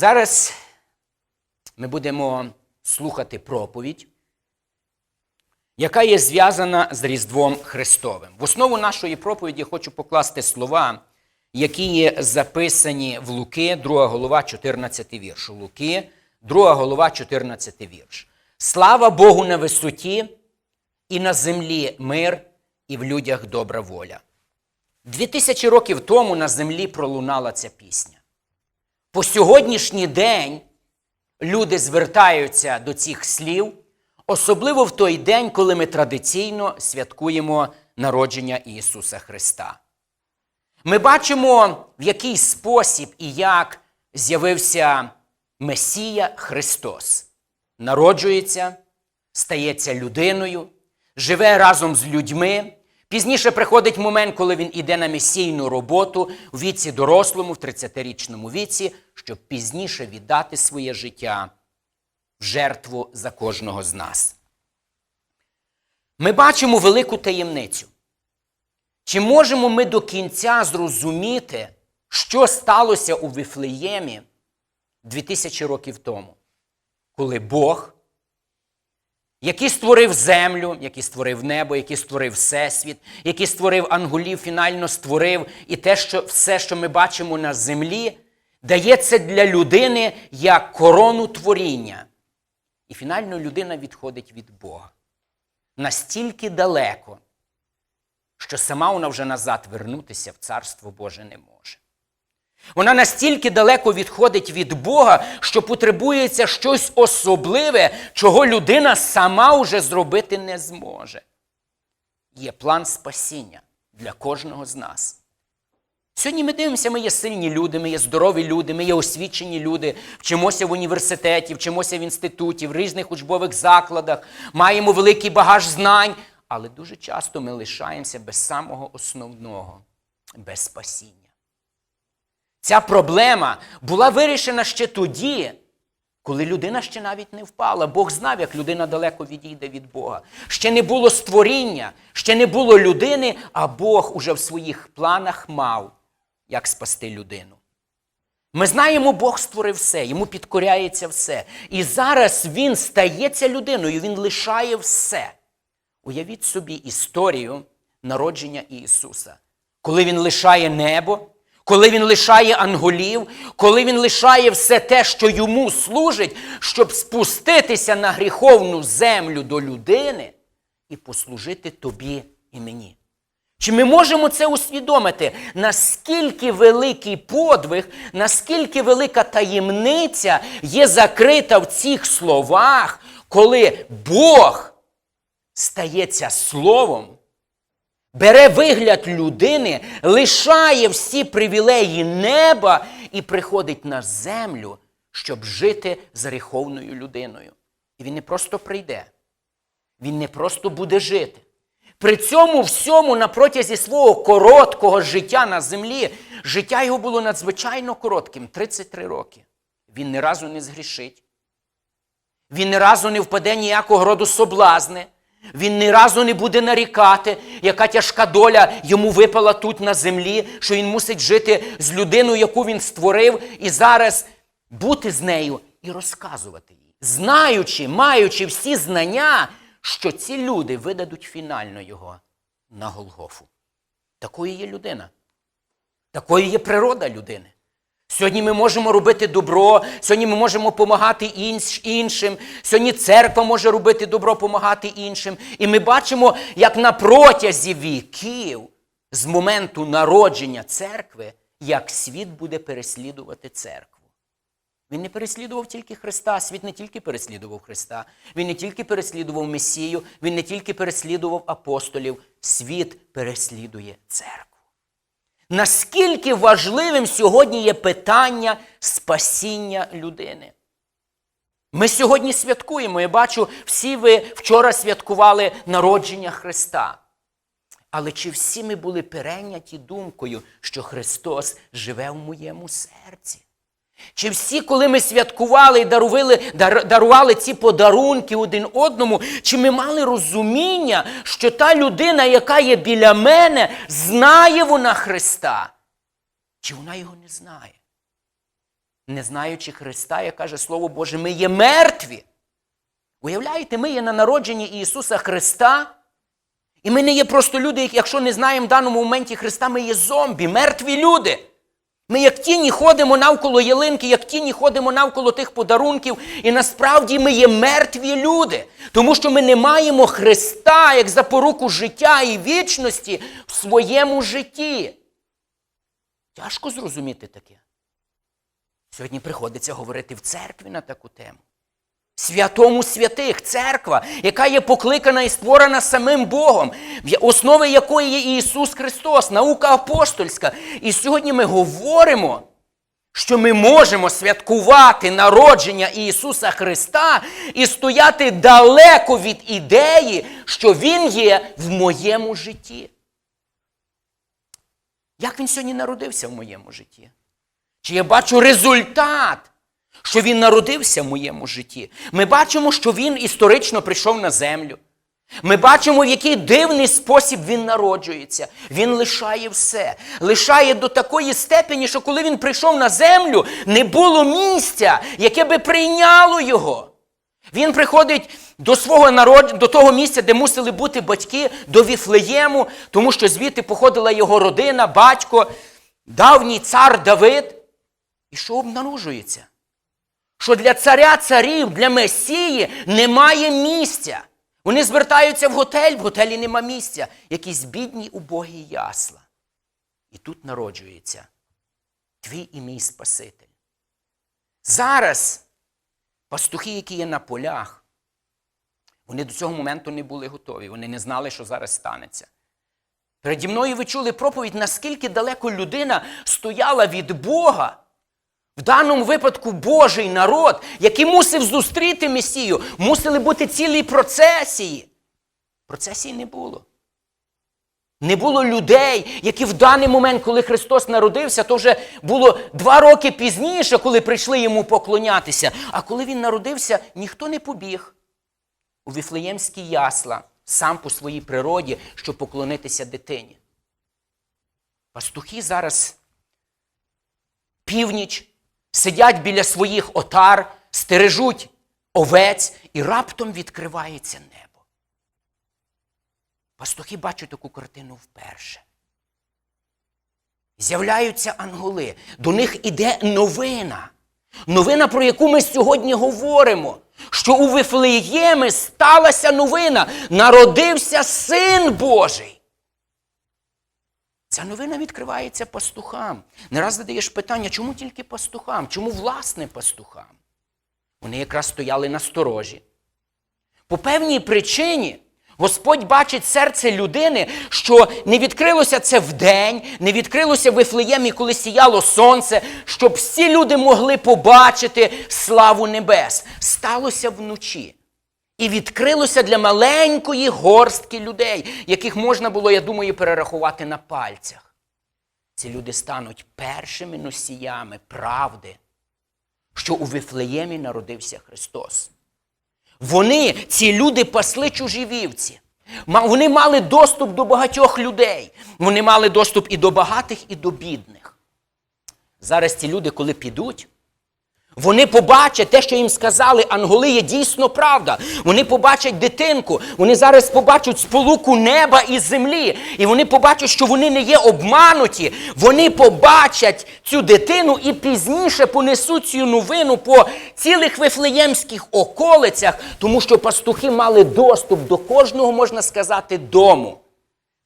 Зараз ми будемо слухати проповідь, яка є зв'язана з Різдвом Христовим. В основу нашої проповіді хочу покласти слова, які є записані в Луки, 2 голова, 14 вірш. Луки, 2 голова, 14 вірш. Слава Богу на висоті, і на землі мир, і в людях добра воля. Дві тисячі років тому на землі пролунала ця пісня. По сьогоднішній день люди звертаються до цих слів, особливо в той день, коли ми традиційно святкуємо народження Ісуса Христа. Ми бачимо, в який спосіб і як з'явився Месія Христос. Народжується, стається людиною, живе разом з людьми. Пізніше приходить момент, коли він іде на місійну роботу у віці дорослому, в 30-річному віці, щоб пізніше віддати своє життя в жертву за кожного з нас. Ми бачимо велику таємницю. Чи можемо ми до кінця зрозуміти, що сталося у Вифлеємі 2000 років тому, коли Бог який створив землю, який створив небо, який створив всесвіт, який створив анголів, фінально створив і те, що все, що ми бачимо на землі, дається для людини як корону творіння. І фінально людина відходить від Бога. Настільки далеко, що сама вона вже назад вернутися в Царство Боже не може. Вона настільки далеко відходить від Бога, що потребується щось особливе, чого людина сама вже зробити не зможе. Є план спасіння для кожного з нас. Сьогодні ми дивимося, ми є сильні люди, ми є здорові люди, ми є освічені люди, вчимося в університеті, вчимося в інституті, в різних учбових закладах, маємо великий багаж знань, але дуже часто ми лишаємося без самого основного, без спасіння. Ця проблема була вирішена ще тоді, коли людина ще навіть не впала. Бог знав, як людина далеко відійде від Бога. Ще не було створіння, ще не було людини, а Бог уже в своїх планах мав, як спасти людину. Ми знаємо, Бог створив все, йому підкоряється все. І зараз Він стається людиною, Він лишає все. Уявіть собі історію народження Ісуса, коли Він лишає небо коли він лишає анголів, коли він лишає все те, що йому служить, щоб спуститися на гріховну землю до людини і послужити тобі і мені. Чи ми можемо це усвідомити, наскільки великий подвиг, наскільки велика таємниця є закрита в цих словах, коли Бог стається Словом? Бере вигляд людини, лишає всі привілеї неба і приходить на землю, щоб жити з гріховною людиною. І він не просто прийде, він не просто буде жити. При цьому всьому, на протязі свого короткого життя на землі, життя його було надзвичайно коротким 33 роки. Він ні разу не згрішить. Він ні разу не впаде ніякого роду соблазни. Він ні разу не буде нарікати, яка тяжка доля йому випала тут на землі, що він мусить жити з людиною, яку він створив, і зараз бути з нею і розказувати їй, знаючи, маючи всі знання, що ці люди видадуть фінально його на Голгофу. Такою є людина. Такою є природа людини. Сьогодні ми можемо робити добро, сьогодні ми можемо допомагати іншим, сьогодні церква може робити добро, допомагати іншим. І ми бачимо, як на протязі віків, з моменту народження церкви, як світ буде переслідувати церкву. Він не переслідував тільки Христа, світ не тільки переслідував Христа, він не тільки переслідував Месію, він не тільки переслідував апостолів, світ переслідує церкву. Наскільки важливим сьогодні є питання спасіння людини? Ми сьогодні святкуємо. Я бачу, всі ви вчора святкували народження Христа. Але чи всі ми були перейняті думкою, що Христос живе в моєму серці? Чи всі, коли ми святкували і дарували, дарували ці подарунки один одному, чи ми мали розуміння, що та людина, яка є біля мене, знає вона Христа? Чи вона його не знає? не знаючи Христа, як каже Слово Боже, ми є мертві. Уявляєте, ми є на народженні Ісуса Христа. І ми не є просто люди, якщо не знаємо в даному моменті Христа, ми є зомбі, мертві люди. Ми, як тіні, ходимо навколо ялинки, як тіні ходимо навколо тих подарунків, і насправді ми є мертві люди, тому що ми не маємо Христа як запоруку життя і вічності в своєму житті. Тяжко зрозуміти таке. Сьогодні приходиться говорити в церкві на таку тему. Святому святих, церква, яка є покликана і створена самим Богом, в основі якої є Ісус Христос, наука апостольська. І сьогодні ми говоримо, що ми можемо святкувати народження Ісуса Христа і стояти далеко від ідеї, що Він є в моєму житті. Як він сьогодні народився в моєму житті? Чи я бачу результат? Що він народився в моєму житті. Ми бачимо, що він історично прийшов на землю. Ми бачимо, в який дивний спосіб він народжується. Він лишає все. Лишає до такої степені, що коли він прийшов на землю, не було місця, яке би прийняло його. Він приходить до свого народ... до того місця, де мусили бути батьки, до Віфлеєму, тому що звідти походила його родина, батько, давній цар Давид. І що обнаружується? Що для царя царів, для Месії немає місця. Вони звертаються в готель, в готелі нема місця. Якісь бідні убогі ясла. І тут народжується твій і мій Спаситель. Зараз пастухи, які є на полях, вони до цього моменту не були готові. Вони не знали, що зараз станеться. Переді мною ви чули проповідь, наскільки далеко людина стояла від Бога. В даному випадку Божий народ, який мусив зустріти Месію, мусили бути цілі процесії. Процесії не було. Не було людей, які в даний момент, коли Христос народився, то вже було два роки пізніше, коли прийшли йому поклонятися. А коли він народився, ніхто не побіг у Віфлеємські ясла, сам по своїй природі, щоб поклонитися дитині. Пастухи зараз північ сидять біля своїх отар, стережуть овець, і раптом відкривається небо. Пастухи бачать таку картину вперше. З'являються анголи, до них іде новина. Новина, про яку ми сьогодні говоримо, що у Вифлеємі сталася новина, народився Син Божий. Ця новина відкривається пастухам. Не раз задаєш питання, чому тільки пастухам? Чому власне пастухам? Вони якраз стояли на сторожі. По певній причині Господь бачить серце людини, що не відкрилося це вдень, не відкрилося в Вифлеємі, коли сіяло сонце, щоб всі люди могли побачити славу небес. Сталося вночі. І відкрилося для маленької горстки людей, яких можна було, я думаю, перерахувати на пальцях. Ці люди стануть першими носіями правди, що у Вифлеємі народився Христос. Вони, ці люди, пасли чужі вівці. Вони мали доступ до багатьох людей. Вони мали доступ і до багатих, і до бідних. Зараз ці люди, коли підуть, вони побачать те, що їм сказали, анголи є дійсно правда. Вони побачать дитинку, вони зараз побачать сполуку неба і землі. І вони побачать, що вони не є обмануті. Вони побачать цю дитину і пізніше понесуть цю новину по цілих вифлеємських околицях, тому що пастухи мали доступ до кожного, можна сказати, дому,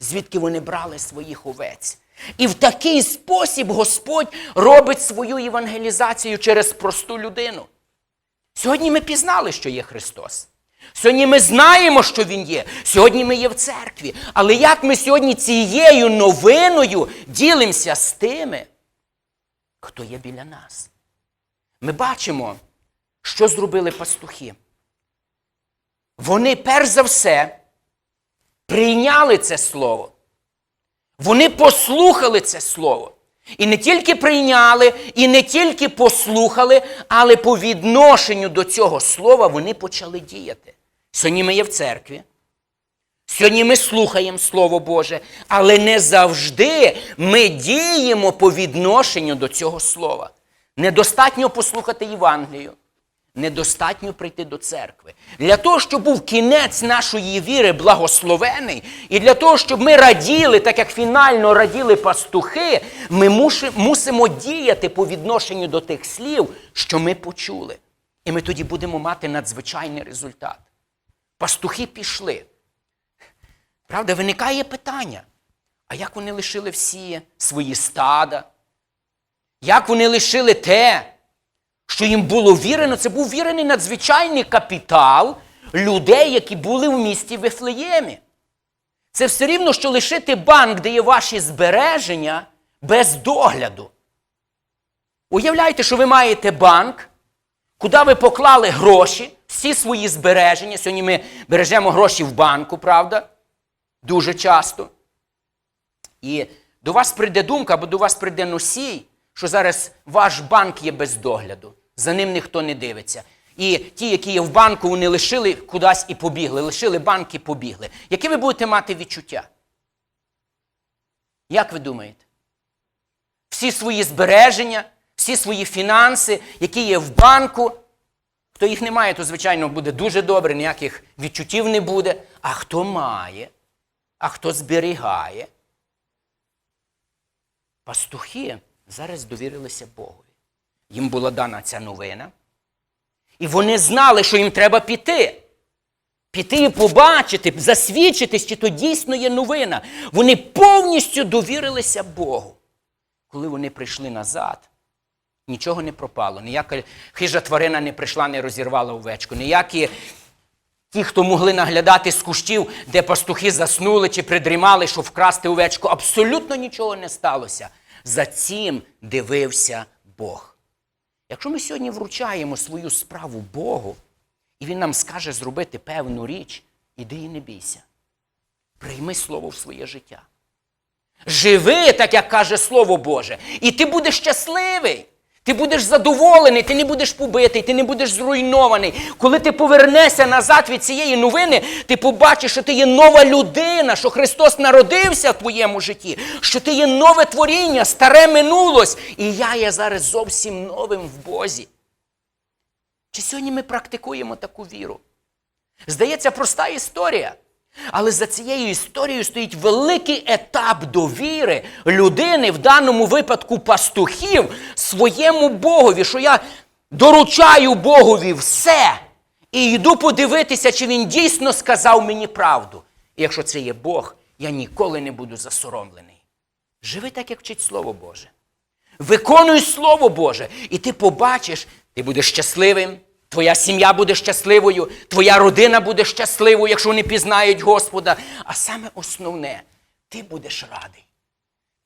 звідки вони брали своїх овець. І в такий спосіб Господь робить свою євангелізацію через просту людину. Сьогодні ми пізнали, що є Христос. Сьогодні ми знаємо, що Він є. Сьогодні ми є в церкві. Але як ми сьогодні цією новиною ділимося з тими, хто є біля нас? Ми бачимо, що зробили пастухи. Вони перш за все прийняли це слово. Вони послухали це слово. І не тільки прийняли, і не тільки послухали, але по відношенню до цього слова вони почали діяти. Сьогодні ми є в церкві. Сьогодні ми слухаємо Слово Боже, але не завжди ми діємо по відношенню до цього слова. Недостатньо послухати Євангелію. Недостатньо прийти до церкви. Для того, щоб був кінець нашої віри благословений, і для того, щоб ми раділи, так як фінально раділи пастухи, ми мусимо діяти по відношенню до тих слів, що ми почули. І ми тоді будемо мати надзвичайний результат. Пастухи пішли. Правда, виникає питання: а як вони лишили всі свої стада? Як вони лишили те, що їм було вірено, це був вірений надзвичайний капітал людей, які були в місті Вифлеємі. Це все рівно, що лишити банк, де є ваші збереження, без догляду. Уявляйте, що ви маєте банк, куди ви поклали гроші, всі свої збереження. Сьогодні ми бережемо гроші в банку, правда? Дуже часто. І до вас прийде думка, або до вас прийде носій, що зараз ваш банк є без догляду. За ним ніхто не дивиться. І ті, які є в банку, вони лишили кудись і побігли, лишили банк і побігли. Яке ви будете мати відчуття? Як ви думаєте? Всі свої збереження, всі свої фінанси, які є в банку. Хто їх не має, то, звичайно, буде дуже добре, ніяких відчуттів не буде. А хто має, а хто зберігає, Пастухи зараз довірилися Богові. Їм була дана ця новина. І вони знали, що їм треба піти. Піти і побачити, засвідчитись, чи то дійсно є новина. Вони повністю довірилися Богу. Коли вони прийшли назад, нічого не пропало. Ніяка хижа тварина не прийшла, не розірвала овечку. Ніякі Ті, хто могли наглядати з кущів, де пастухи заснули чи придрімали, щоб вкрасти овечку, абсолютно нічого не сталося. За цим дивився Бог. Якщо ми сьогодні вручаємо свою справу Богу, і Він нам скаже зробити певну річ, іди і не бійся. Прийми слово в своє життя. Живи, так як каже Слово Боже, і ти будеш щасливий. Ти будеш задоволений, ти не будеш побитий, ти не будеш зруйнований. Коли ти повернешся назад від цієї новини, ти побачиш, що ти є нова людина, що Христос народився в твоєму житті, що ти є нове творіння, старе минулось, і я є зараз зовсім новим в Бозі. Чи сьогодні ми практикуємо таку віру? Здається, проста історія. Але за цією історією стоїть великий етап довіри людини, в даному випадку пастухів, своєму Богові, що я доручаю Богові все і йду подивитися, чи він дійсно сказав мені правду. І якщо це є Бог, я ніколи не буду засоромлений. Живи так, як вчить Слово Боже. Виконуй Слово Боже, і ти побачиш, ти будеш щасливим, твоя сім'я буде щасливою, твоя родина буде щасливою, якщо вони пізнають Господа. А саме основне, ти будеш радий.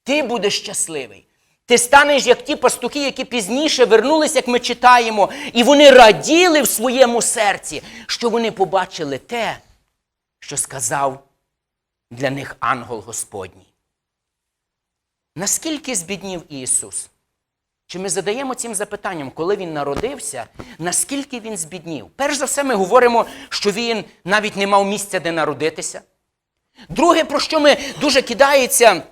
Ти будеш щасливий. Ти станеш як ті пастухи, які пізніше вернулися, як ми читаємо, і вони раділи в своєму серці, що вони побачили те, що сказав для них ангел Господній. Наскільки збіднів Ісус? Чи ми задаємо цим запитанням, коли Він народився, наскільки Він збіднів? Перш за все, ми говоримо, що Він навіть не мав місця, де народитися. Друге, про що ми дуже кидається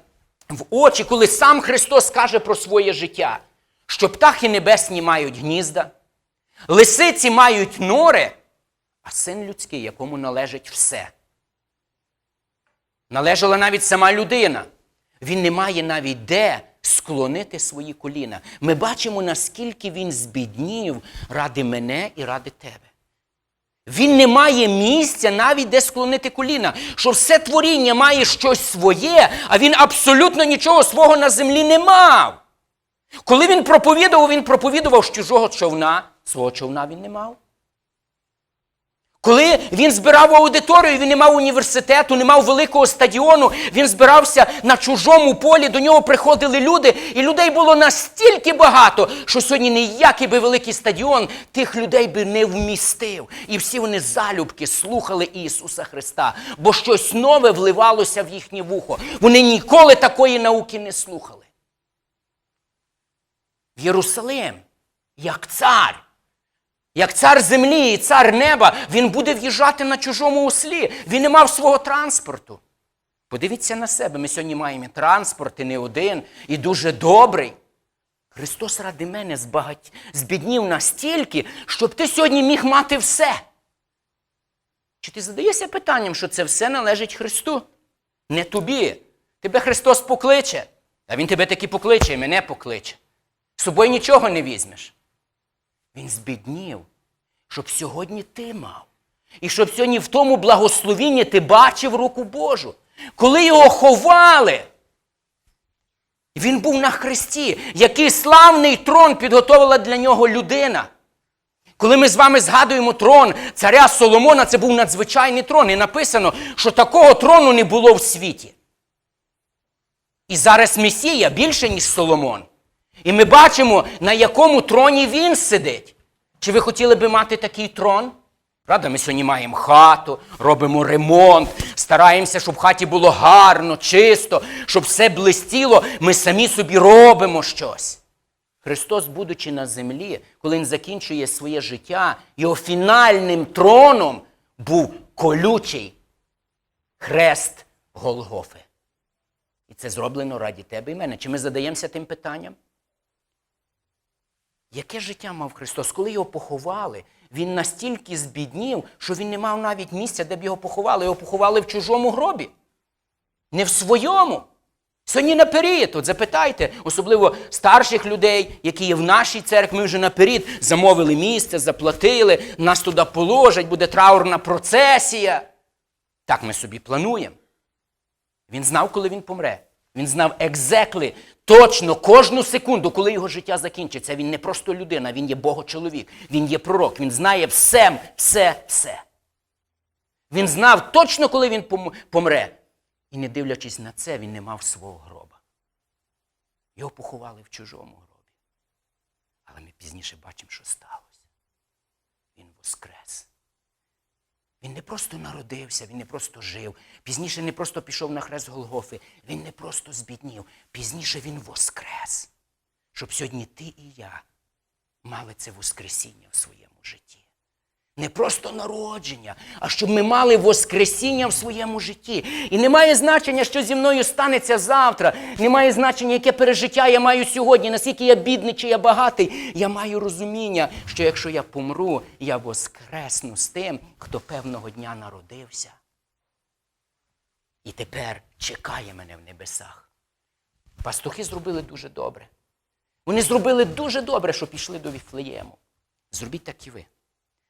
в очі, коли сам Христос каже про своє життя, що птахи небесні мають гнізда, лисиці мають нори, а син людський, якому належить все. Належала навіть сама людина. Він не має навіть де склонити свої коліна. Ми бачимо, наскільки він збіднів ради мене і ради тебе. Він не має місця навіть де склонити коліна, що все творіння має щось своє, а він абсолютно нічого свого на землі не мав. Коли він проповідував, він проповідував з чужого човна, свого човна він не мав. Коли він збирав аудиторію, він не мав університету, не мав великого стадіону, він збирався на чужому полі, до нього приходили люди, і людей було настільки багато, що сьогодні ніякий би великий стадіон тих людей би не вмістив. І всі вони залюбки слухали Ісуса Христа, бо щось нове вливалося в їхнє вухо. Вони ніколи такої науки не слухали. В Єрусалим, як цар. Як цар землі і цар неба, він буде в'їжджати на чужому ослі. Він не мав свого транспорту. Подивіться на себе, ми сьогодні маємо транспорт і не один, і дуже добрий. Христос ради мене збагать... збіднів настільки, щоб ти сьогодні міг мати все. Чи ти задаєшся питанням, що це все належить Христу? Не тобі. Тебе Христос покличе, а Він тебе таки покличе і мене покличе. З собою нічого не візьмеш. Він збіднів, щоб сьогодні ти мав. І щоб сьогодні в тому благословінні ти бачив руку Божу. Коли його ховали, він був на хресті, який славний трон підготовила для нього людина. Коли ми з вами згадуємо трон царя Соломона, це був надзвичайний трон. І написано, що такого трону не було в світі. І зараз Месія більше, ніж Соломон. І ми бачимо, на якому троні він сидить. Чи ви хотіли би мати такий трон? Правда, ми сьогодні маємо хату, робимо ремонт, стараємося, щоб в хаті було гарно, чисто, щоб все блистіло. Ми самі собі робимо щось. Христос, будучи на землі, коли Він закінчує своє життя, його фінальним троном був колючий хрест Голгофи. І це зроблено раді тебе і мене. Чи ми задаємося тим питанням? Яке життя мав Христос? Коли його поховали, він настільки збіднів, що він не мав навіть місця, де б його поховали. Його поховали в чужому гробі. Не в своєму. Сьогодні наперед, от запитайте, особливо старших людей, які є в нашій церкві, ми вже наперед замовили місце, заплатили, нас туди положать, буде траурна процесія. Так ми собі плануємо. Він знав, коли він помре. Він знав екзекли, точно кожну секунду, коли його життя закінчиться. Він не просто людина, він є Богочоловік, він є пророк, він знає все, все, все. Він знав точно, коли він помре. І не дивлячись на це, він не мав свого гроба. Його поховали в чужому гробі. Але ми пізніше бачимо, що сталося. Він воскрес. Він не просто народився, він не просто жив. Пізніше не просто пішов на хрест Голгофи, він не просто збіднів. Пізніше він воскрес. Щоб сьогодні ти і я мали це воскресіння в своєму житті. Не просто народження, а щоб ми мали воскресіння в своєму житті. І не має значення, що зі мною станеться завтра. Не має значення, яке пережиття я маю сьогодні, наскільки я бідний чи я багатий. Я маю розуміння, що якщо я помру, я воскресну з тим, хто певного дня народився. І тепер чекає мене в небесах. Пастухи зробили дуже добре. Вони зробили дуже добре, що пішли до Віфлеєму. Зробіть так і ви.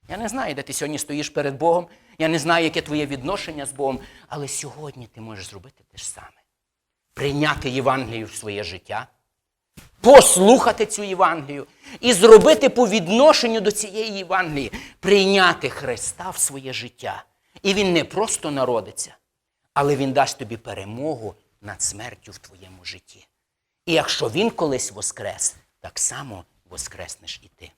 Я не знаю, де ти сьогодні стоїш перед Богом. Я не знаю, яке твоє відношення з Богом, але сьогодні ти можеш зробити те ж саме. Прийняти Євангелію в своє життя, послухати цю Євангелію і зробити по відношенню до цієї Євангелії, прийняти Христа в своє життя. І Він не просто народиться, але Він дасть тобі перемогу над смертю в твоєму житті. І якщо Він колись воскрес, так само воскреснеш і ти.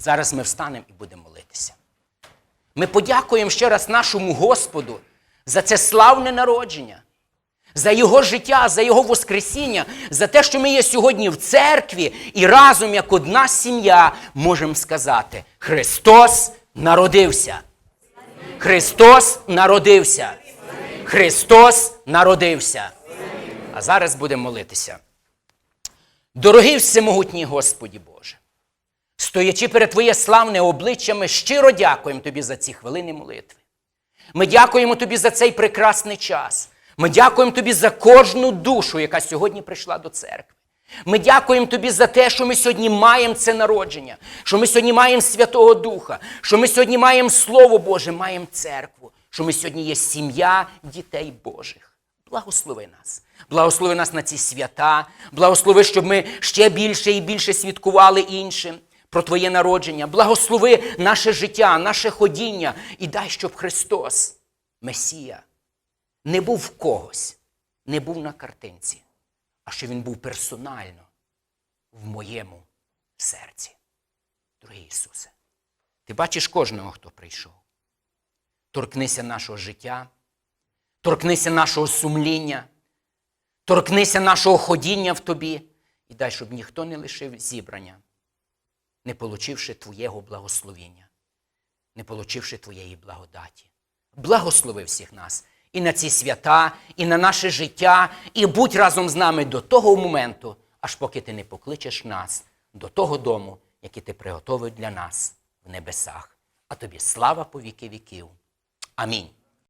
Зараз ми встанемо і будемо молитися. Ми подякуємо ще раз нашому Господу за це славне народження, за Його життя, за Його Воскресіння, за те, що ми є сьогодні в церкві і разом, як одна сім'я, можемо сказати: Христос народився. Христос народився. Христос народився. А зараз будемо молитися. Дорогий всемогутній Господі Боже. Стоячи перед Твоє славне обличчя, ми щиро дякуємо Тобі за ці хвилини молитви. Ми дякуємо Тобі за цей прекрасний час. Ми дякуємо Тобі за кожну душу, яка сьогодні прийшла до церкви. Ми дякуємо Тобі за те, що ми сьогодні маємо це народження, що ми сьогодні маємо Святого Духа, що ми сьогодні маємо Слово Боже, маємо церкву, що ми сьогодні є сім'я дітей Божих. Благослови нас. Благослови нас на ці свята, благослови, щоб ми ще більше і більше святкували іншим про Твоє народження. Благослови наше життя, наше ходіння і дай, щоб Христос, Месія, не був в когось, не був на картинці, а що Він був персонально в моєму серці. Дорогий Ісусе, Ти бачиш кожного, хто прийшов. Торкнися нашого життя, торкнися нашого сумління, торкнися нашого ходіння в Тобі і дай, щоб ніхто не лишив зібрання, не получивши Твоєго благословення, не получивши Твоєї благодаті. Благослови всіх нас і на ці свята, і на наше життя, і будь разом з нами до того моменту, аж поки ти не покличеш нас до того дому, який ти приготовив для нас в небесах. А тобі слава по віки віків. Амінь.